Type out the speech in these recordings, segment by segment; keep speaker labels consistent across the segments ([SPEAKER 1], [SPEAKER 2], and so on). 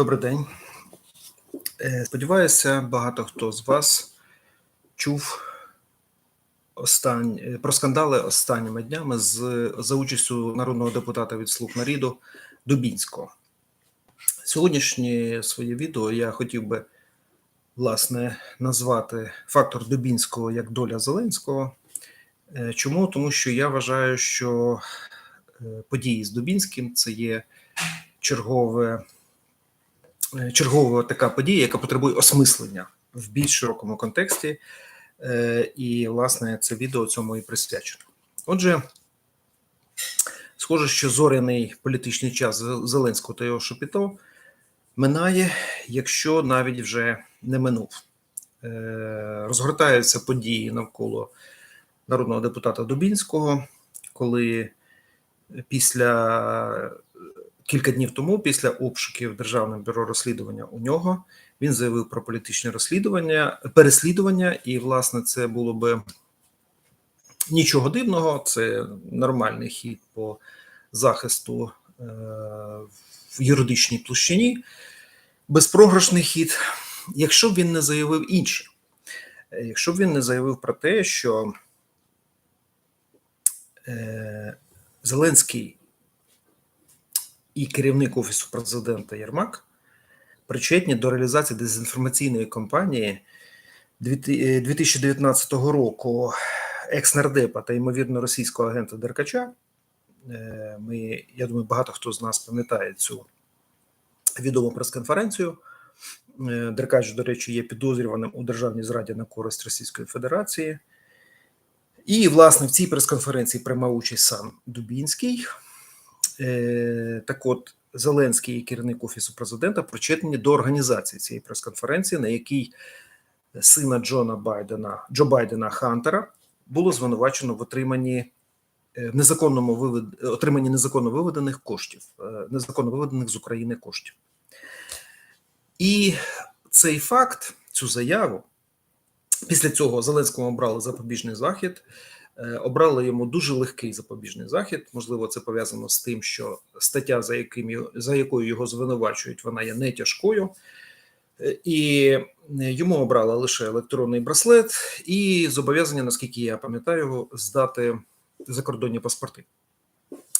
[SPEAKER 1] Добрий день. Е, Сподіваюся, багато хто з вас чув остань... е, про скандали останніми днями з за участю народного депутата від Слуг народу Дубінського. Сьогоднішнє своє відео я хотів би власне назвати фактор Дубінського як доля Зеленського. Е, Чому? Тому що я вважаю, що події з Дубінським це є чергове чергова така подія, яка потребує осмислення в більш широкому контексті. Е, І, власне, це відео цьому і присвячено. Отже, схоже, що зоряний політичний час Зеленського та його шопіто минає, якщо навіть вже не минув. Е, Розгортаються події навколо народного депутата Дубінського, коли після кілька днів тому, після обшуків Державного бюро розслідування у нього, він заявив про політичне розслідування, переслідування, і, власне, це було би нічого дивного. Це нормальний хід по захисту е, в юридичній площині, безпрограшний хід, якщо б він не заявив інше. Якщо б він не заявив про те, що е, Зеленський і керівник Офісу президента Єрмак причетні до реалізації дезінформаційної кампанії 2019 року екс-нардепа та ймовірно російського агента Деркача. Е, Ми, я думаю, багато хто з нас пам'ятає цю відому прес-конференцію. Е, Деркач, до речі, є підозрюваним у державній зраді на користь Російської Федерації. І, власне, в цій прес-конференції приймав участь сам Дубінський. Е, Так от, Зеленський і керівник Офісу президента причетні до організації цієї прес-конференції, на якій сина Джона Байдена, Джо Байдена Хантера було звинувачено в отриманні е, незаконному вивед... отриманні незаконно виведених коштів, е, незаконно виведених з України коштів. І цей факт, цю заяву, після цього Зеленському обрали запобіжний захід. Е, Обрали йому дуже легкий запобіжний захід. Можливо, це пов'язано з тим, що стаття, за яким за якою його звинувачують, вона є не тяжкою, Е, і йому обрали лише електронний браслет і зобов'язання, наскільки я пам'ятаю, здати закордонні паспорти.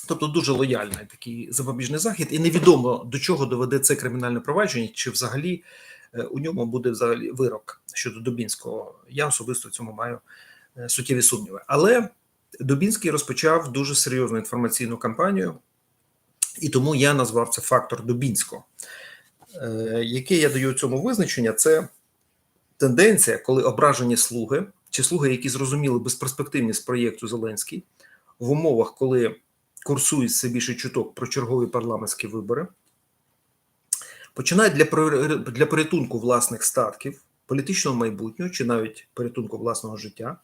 [SPEAKER 1] Тобто дуже лояльний такий запобіжний захід, і невідомо до чого доведе це кримінальне провадження, чи взагалі е, у ньому буде взагалі вирок щодо Дубінського. Я особисто цьому маю е, суттєві сумніви. Але Дубінський розпочав дуже серйозну інформаційну кампанію, і тому я назвав це фактор Дубінського. Е, Яке я даю цьому визначення, це тенденція, коли ображені слуги чи слуги, які зрозуміли безперспективність проєкту Зеленський в умовах, коли курсують все більше чуток про чергові парламентські вибори, починають для, для порятунку власних статків, політичного майбутнього чи навіть порятунку власного життя,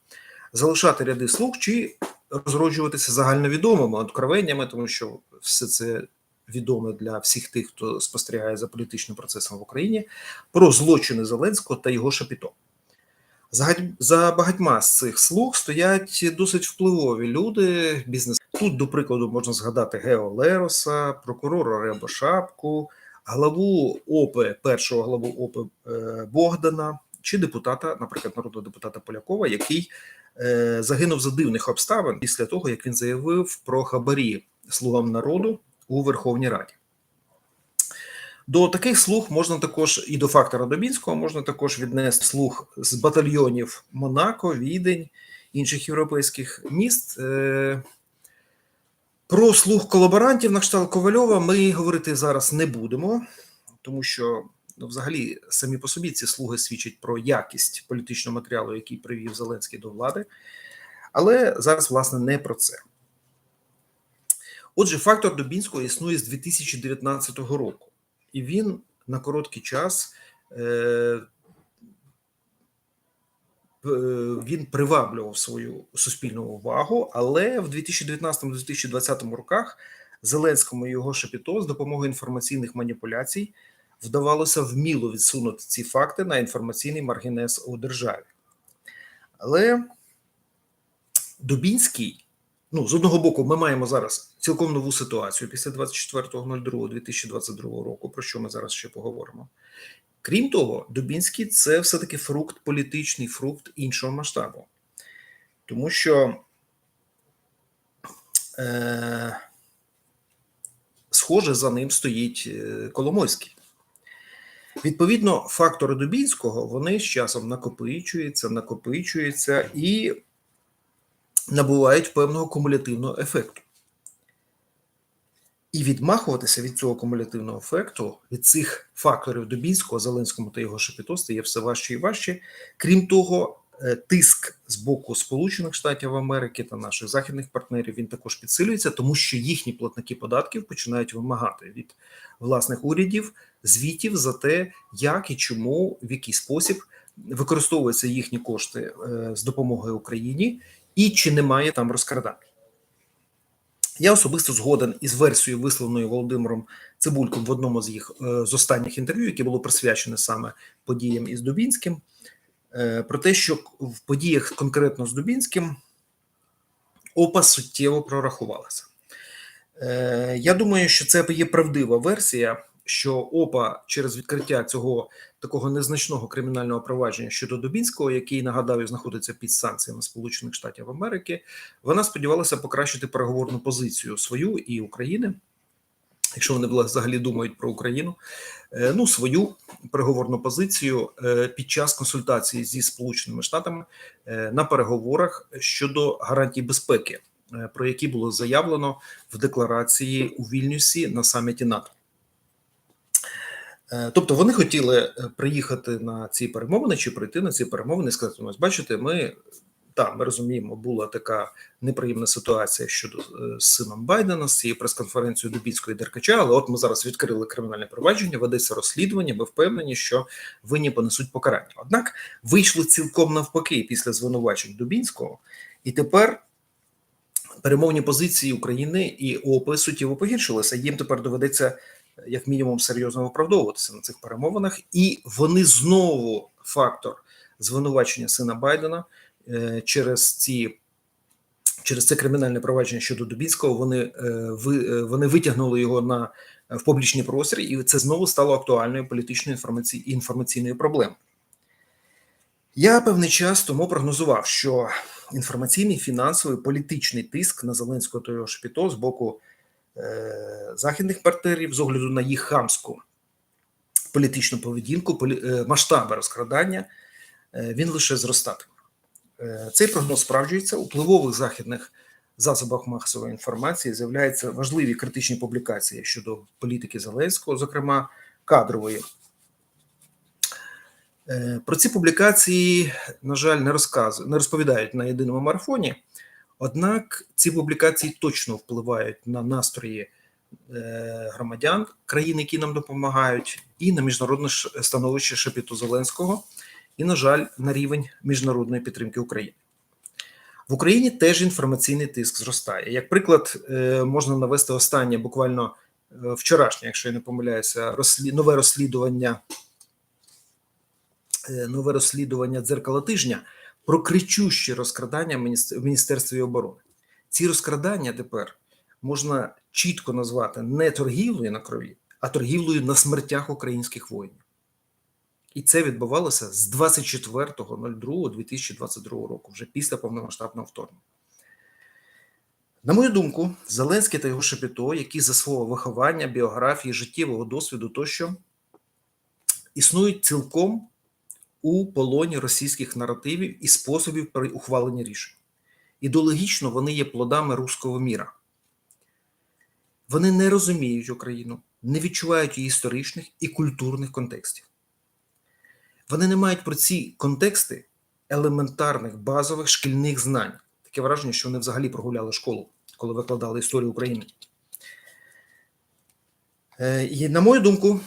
[SPEAKER 1] залишати ряди слуг чи розроджуватися загальновідомими откровеннями, тому що все це відоме для всіх тих, хто спостерігає за політичним процесом в Україні, про злочини Зеленського та його шапіто. За, багатьма з цих слуг стоять досить впливові люди, бізнес. Тут, до прикладу, можна згадати Гео Лероса, прокурора Ребо Шапку, главу ОПИ, першого главу ОПИ е, Богдана, чи депутата, наприклад, народного депутата Полякова, який е, загинув за дивних обставин після того, як він заявив про хабарі слугам народу у Верховній Раді. До таких слуг можна також і до фактора Добінського можна також віднести слуг з батальйонів Монако, Відень, інших європейських міст. Про слуг колаборантів на кшталт Ковальова ми говорити зараз не будемо, тому що ну, взагалі самі по собі ці слуги свідчать про якість політичного матеріалу, який привів Зеленський до влади. Але зараз, власне, не про це. Отже, фактор Дубінського існує з 2019 року, і він на короткий час е, він приваблював свою суспільну увагу, але в 2019-2020 роках Зеленському і його шепіто з допомогою інформаційних маніпуляцій вдавалося вміло відсунути ці факти на інформаційний маргінез у державі. Але Дубінський ну, з одного боку, ми маємо зараз цілком нову ситуацію після 24.02.2022 року, про що ми зараз ще поговоримо. Крім того, Дубінський це все-таки фрукт, політичний фрукт іншого масштабу. Тому що, е, схоже, за ним стоїть е, Коломойський. Відповідно, фактори Дубінського вони з часом накопичуються, накопичуються і набувають певного кумулятивного ефекту. І відмахуватися від цього кумулятивного ефекту, від цих факторів Дубінського, Зеленському та його шепіто стає все важче і важче. Крім того, е, тиск з боку Сполучених Штатів Америки та наших західних партнерів він також підсилюється, тому що їхні платники податків починають вимагати від власних урядів звітів за те, як і чому, в який спосіб використовуються їхні кошти е, з допомогою Україні, і чи немає там розкрадань. Я особисто згоден із версією, висловленою Володимиром Цибульком в одному з їх е, з останніх інтерв'ю, яке було присвячене саме подіям із Дубінським, е, про те, що в подіях конкретно з Дубінським ОПА суттєво прорахувалася. Е, Я думаю, що це є правдива версія, що ОПА через відкриття цього такого незначного кримінального провадження щодо Дубінського, який нагадаю знаходиться під санкціями Сполучених Штатів Америки, вона сподівалася покращити переговорну позицію свою і України. Якщо вони взагалі думають про Україну, е, ну свою переговорну позицію е, під час консультації зі Сполученими Штатами е, на переговорах щодо гарантій безпеки, про які було заявлено в декларації у Вільнюсі на саміті НАТО. Тобто вони хотіли приїхати на ці перемовини чи прийти на ці перемовини і сказати: ось бачите, ми так, ми розуміємо, була така неприємна ситуація щодо з сином Байдена з цією прес-конференцією Дубіцької Деркача. Але от ми зараз відкрили кримінальне провадження, ведеться розслідування. Ми впевнені, що винні понесуть покарання. Однак вийшло цілком навпаки після звинувачень Дубінського, і тепер. Перемовні позиції України і ОП суттєво погіршилися. Їм тепер доведеться як мінімум серйозно виправдовуватися на цих перемовинах, і вони знову фактор звинувачення сина Байдена е, через ці. Через це кримінальне провадження щодо Дубінського вони е, ви, вони витягнули його на в публічний простір, і це знову стало актуальною політичною інформаці, інформаційною проблемою. Я певний час тому прогнозував, що інформаційний, фінансовий, політичний тиск на Зеленського та його шпіто з боку Е, західних партнерів з огляду на їх хамську політичну поведінку, е, масштаби розкрадання, е, він лише зростатиме. Цей прогноз справджується у впливових західних засобах масової інформації. З'являються важливі критичні публікації щодо політики Зеленського, зокрема кадрової. Про ці публікації, на жаль, не розказують, не розповідають на єдиному марафоні. Однак ці публікації точно впливають на настрої е, громадян країн, які нам допомагають, і на міжнародне становище Шепіту Зеленського, і, на жаль, на рівень міжнародної підтримки України. В Україні теж інформаційний тиск зростає. Як приклад, е, можна навести останнє буквально е, вчорашнє, якщо я не помиляюся, нове розслідування, нове розслідування дзеркала тижня про кричущі розкрадання в Міністерстві оборони. Ці розкрадання тепер можна чітко назвати не торгівлею на крові, а торгівлею на смертях українських воїнів. І це відбувалося з 24.02.2022 року, вже після повномасштабного вторгнення. На мою думку, Зеленський та його шепіто, які за свого виховання, біографії, життєвого досвіду тощо існують цілком у полоні російських наративів і способів при ухваленні рішень. Ідеологічно вони є плодами руського міра. Вони не розуміють Україну, не відчувають її історичних і культурних контекстів. Вони не мають про ці контексти елементарних базових шкільних знань. Таке враження, що вони взагалі прогуляли школу, коли викладали історію України. Е, і, на мою думку,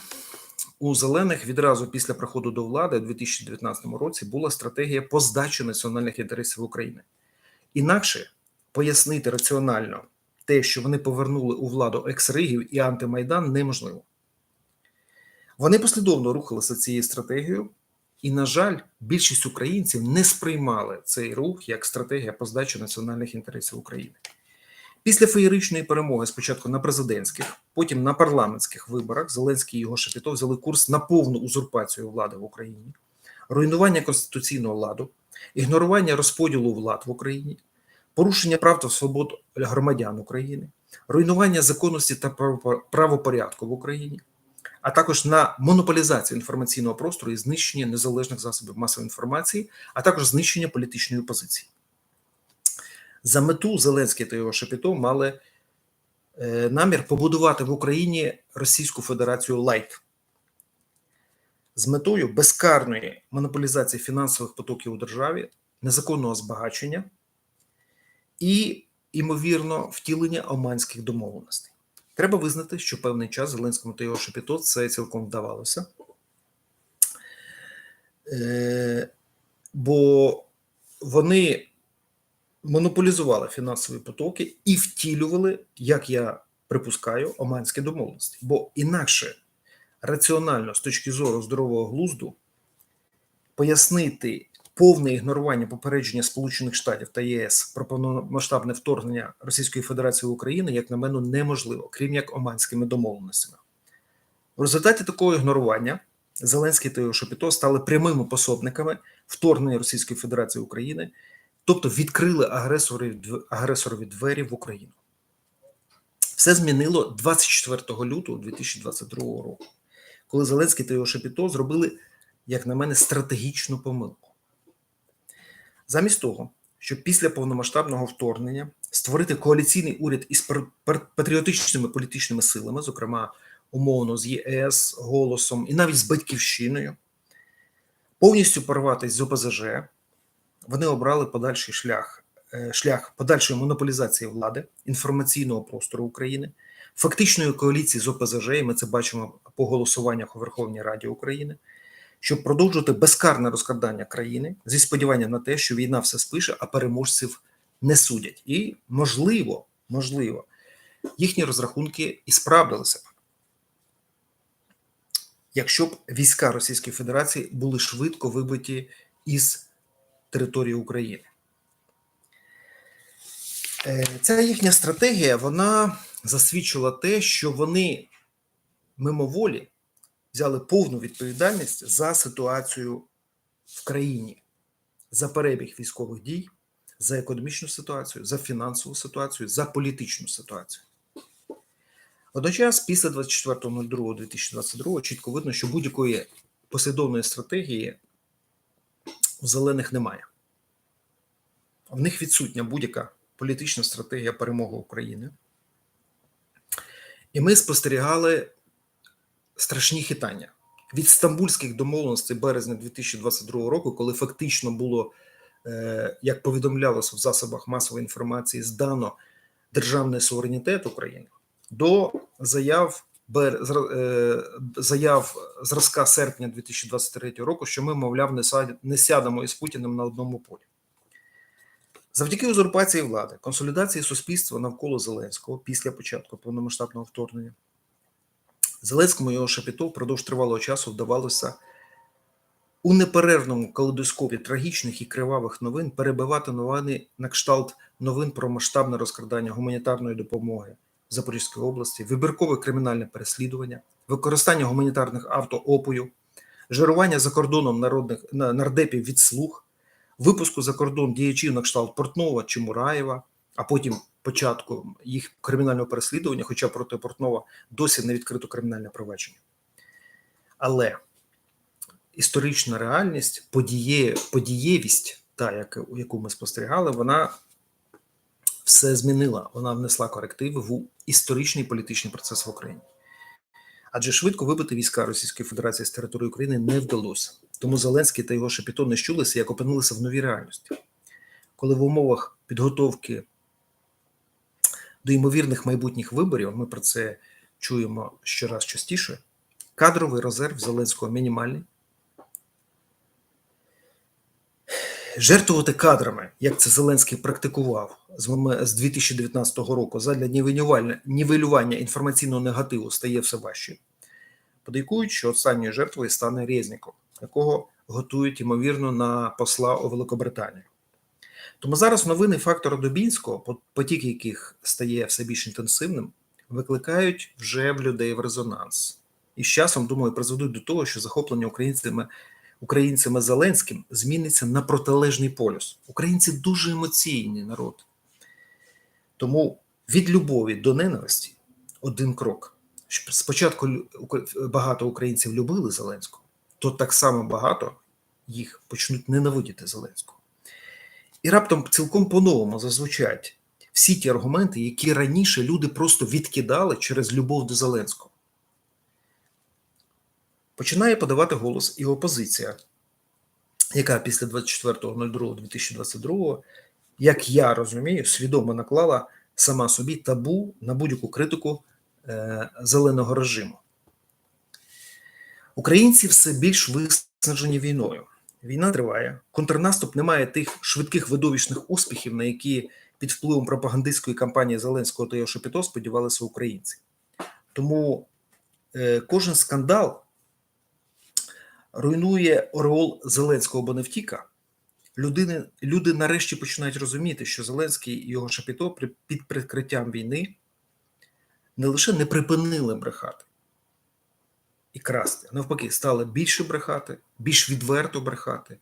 [SPEAKER 1] у зелених відразу після приходу до влади у 2019 році була стратегія по здачі національних інтересів України. Інакше пояснити раціонально те, що вони повернули у владу екс-ригів і антимайдан, неможливо. Вони послідовно рухалися цією стратегією, і, на жаль, більшість українців не сприймали цей рух як стратегія по здачі національних інтересів України. Після феєричної перемоги спочатку на президентських, потім на парламентських виборах Зеленський і його Шепетов взяли курс на повну узурпацію влади в Україні, руйнування конституційного ладу, ігнорування розподілу влад в Україні, порушення прав та свобод громадян України, руйнування законності та правопорядку в Україні, а також на монополізацію інформаційного простору і знищення незалежних засобів масової інформації, а також знищення політичної опозиції. За мету Зеленський та його Шепетов мали е, намір побудувати в Україні Російську Федерацію лайт з метою безкарної монополізації фінансових потоків у державі, незаконного збагачення і, ймовірно, втілення оманських домовленостей. Треба визнати, що певний час Зеленському та його Шепету це цілком вдавалося. Е, бо вони монополізували фінансові потоки і втілювали, як я припускаю, оманські домовленості. Бо інакше раціонально, з точки зору здорового глузду, пояснити повне ігнорування попередження Сполучених Штатів та ЄС про повномасштабне вторгнення Російської Федерації в Україну, як на мене, неможливо, крім як оманськими домовленостями. В результаті такого ігнорування Зеленський та його Шепіто стали прямими пособниками вторгнення Російської Федерації України, тобто відкрили агресорові, агресорові двері в Україну. Все змінило 24 лютого 2022 року, коли Зеленський та його Шепіто зробили, як на мене, стратегічну помилку. Замість того, щоб після повномасштабного вторгнення створити коаліційний уряд із патріотичними політичними силами, зокрема умовно з ЄС, голосом і навіть з батьківщиною, повністю порватися з ОПЗЖ, вони обрали подальший шлях, е, шлях подальшої монополізації влади, інформаційного простору України, фактичної коаліції з ОПЗЖ, і ми це бачимо по голосуваннях у Верховній Раді України, щоб продовжувати безкарне розкрадання країни зі сподіванням на те, що війна все спише, а переможців не судять. І можливо, можливо, їхні розрахунки і справдилися б. Якщо б війська Російської Федерації були швидко вибиті із території України. Е, Ця їхня стратегія вона засвідчила те, що вони мимоволі взяли повну відповідальність за ситуацію в країні, за перебіг військових дій, за економічну ситуацію, за фінансову ситуацію, за політичну ситуацію. Водночас, після 24.02.2022 чітко видно, що будь-якої послідовної стратегії у зелених немає. В них відсутня будь-яка політична стратегія перемоги України. І ми спостерігали страшні хитання від стамбульських домовленостей березня 2022 року, коли фактично було, е, як повідомлялося в засобах масової інформації, здано державний суверенітет України, до заяв заяв зразка серпня 2023 року, що ми, мовляв, не сядемо із Путіним на одному полі. Завдяки узурпації влади, консолідації суспільства навколо Зеленського після початку повномасштабного вторгнення, Зеленському і його Шепету впродовж тривалого часу вдавалося у неперервному калейдоскопі трагічних і кривавих новин перебивати новини на кшталт новин про масштабне розкрадання гуманітарної допомоги в Запорізькій області, вибіркове кримінальне переслідування, використання гуманітарних авто опою, жирування за кордоном народних нардепів від слуг, випуску за кордон діячів на кшталт Портнова чи Мураєва, а потім початку їх кримінального переслідування, хоча проти Портнова досі не відкрито кримінальне провадження. Але історична реальність, подіє, подієвість, та, яку ми спостерігали, вона все змінила. Вона внесла корективи в історичний політичний процес в Україні. Адже швидко вибити війська Російської Федерації з території України не вдалося. Тому Зеленський та його Шепіто не щулися, як опинилися в новій реальності. Коли в умовах підготовки до ймовірних майбутніх виборів, ми про це чуємо щораз частіше, кадровий резерв Зеленського мінімальний. Жертвувати кадрами, як це Зеленський практикував з моме- з 2019 року, задля нівелювання, інформаційного негативу стає все важче. Подейкують, що останньою жертвою стане Резніков, якого готують, ймовірно, на посла у Великобританію. Тому зараз новини фактора Дубінського, потік яких стає все більш інтенсивним, викликають вже в людей в резонанс. І з часом, думаю, призведуть до того, що захоплення українцями, українцями Зеленським зміниться на протилежний полюс. Українці дуже емоційний народ. Тому від любові до ненависті один крок. Спочатку багато українців любили Зеленського, то так само багато їх почнуть ненавидіти Зеленського. І раптом цілком по-новому зазвучать всі ті аргументи, які раніше люди просто відкидали через любов до Зеленського. Починає подавати голос і опозиція, яка після 24.02.2022, як я розумію, свідомо наклала сама собі табу на будь-яку критику е, зеленого режиму. Українці все більш виснажені війною. Війна триває, контрнаступ не має тих швидких видовищних успіхів, на які під впливом пропагандистської кампанії Зеленського та його Шепіто сподівалися українці. Тому е, кожен скандал руйнує ореол Зеленського, бо не втіка. Людини, люди нарешті починають розуміти, що Зеленський і його Шапіто під прикриттям війни не лише не припинили брехати і красти, навпаки, стали більше брехати, більш відверто брехати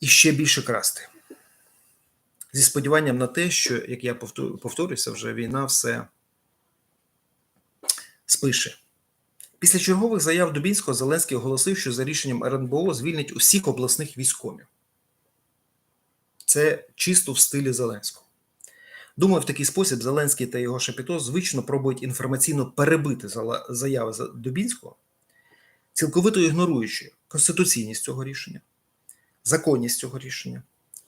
[SPEAKER 1] і ще більше красти. Зі сподіванням на те, що, як я повторюся, вже війна все спише. Після чергових заяв Дубінського Зеленський оголосив, що за рішенням РНБО звільнить усіх обласних військомів. Це чисто в стилі Зеленського. Думаю, в такий спосіб Зеленський та його Шапіто звично пробують інформаційно перебити заяви За- Дубінського, цілковито ігноруючи конституційність цього рішення, законність цього рішення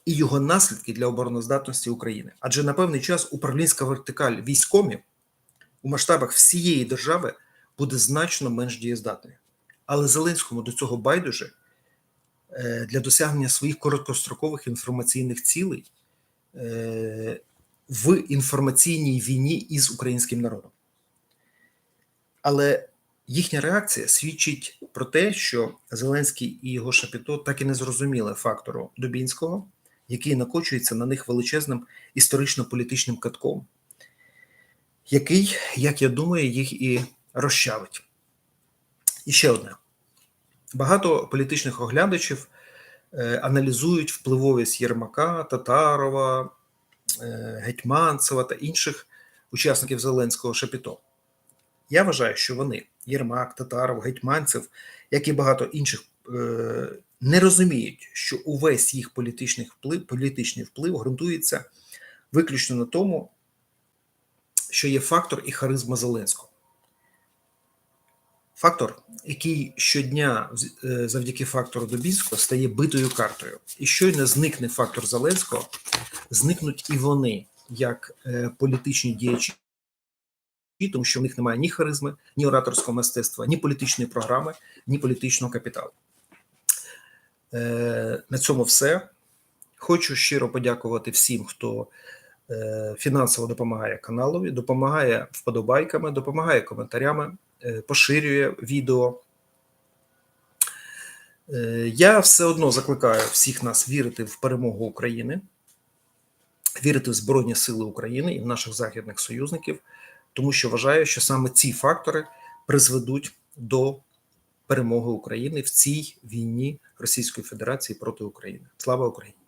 [SPEAKER 1] і його наслідки для обороноздатності України. Адже на певний час управлінська вертикаль військомів у масштабах всієї держави буде значно менш дієздатною. Але Зеленському до цього байдуже для досягнення своїх короткострокових інформаційних цілей е, в інформаційній війні із українським народом. Але їхня реакція свідчить про те, що Зеленський і його Шапіто так і не зрозуміли фактору Дубінського, який накочується на них величезним історично-політичним катком, який, як я думаю, їх і розчавить. І ще одне: багато політичних оглядачів е, аналізують впливовість Єрмака, Татарова, е, Гетьманцева та інших учасників Зеленського Шапіто. Я вважаю, що вони, Єрмак, Татаров, Гетьманцев, як і багато інших, е, не розуміють, що увесь їх політичний вплив, політичний вплив ґрунтується виключно на тому, що є фактор і харизма Зеленського. Фактор, який щодня е, завдяки фактору Дубінського стає битою картою. І щойно зникне фактор Зеленського, зникнуть і вони як е, політичні діячі, тому що в них немає ні харизми, ні ораторського мистецтва, ні політичної програми, ні політичного капіталу. Е, На цьому все. Хочу щиро подякувати всім, хто фінансово допомагає каналові, допомагає вподобайками, допомагає коментарями, поширює відео. Е, Я все одно закликаю всіх нас вірити в перемогу України, вірити в Збройні Сили України і в наших західних союзників, тому що вважаю, що саме ці фактори призведуть до перемоги України в цій війні Російської Федерації проти України. Слава Україні!